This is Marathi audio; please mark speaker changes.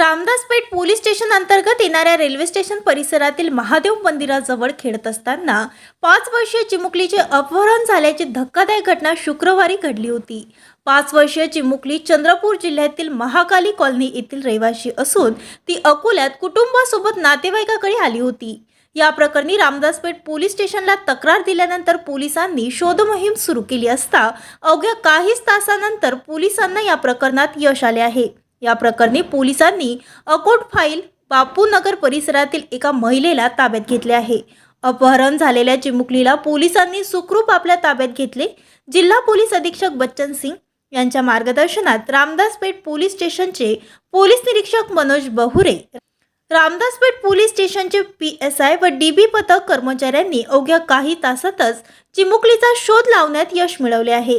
Speaker 1: रामदासपेठ पोलीस स्टेशन अंतर्गत येणाऱ्या रेल्वे स्टेशन परिसरातील महादेव मंदिराजवळ खेळत असताना पाच वर्षीय चिमुकलीचे अपहरण झाल्याची धक्कादायक घटना शुक्रवारी घडली होती. पाच वर्षीय चिमुकली चंद्रपूर जिल्ह्यातील महाकाली कॉलनी येथील रहिवाशी असून ती अकोल्यात कुटुंबासोबत नातेवाईकाकडे आली होती. या प्रकरणी रामदासपेठ पोलीस स्टेशनला तक्रार दिल्यानंतर पोलिसांनी शोधमोहीम सुरू केली असता अवघ्या काहीच तासानंतर पोलिसांना या प्रकरणात यश आले आहे. या प्रकरणी पोलिसांनी अकोट फाईल बापूनगर परिसरातील एका महिलेला ताब्यात घेतले आहे. अपहरण झालेल्या चिमुकलीला पोलिसांनी सुखरूप आपल्या ताब्यात घेतले. जिल्हा पोलीस अधीक्षक बच्चन सिंग यांच्या मार्गदर्शनात रामदासपेठ पोलीस स्टेशनचे पोलीस निरीक्षक मनोज बहुरे रामदासपेठ पोलीस स्टेशनचे पी एस आय व डी बी पथक कर्मचाऱ्यांनी अवघ्या काही तासातच चिमुकलीचा शोध लावण्यात यश मिळवले आहे.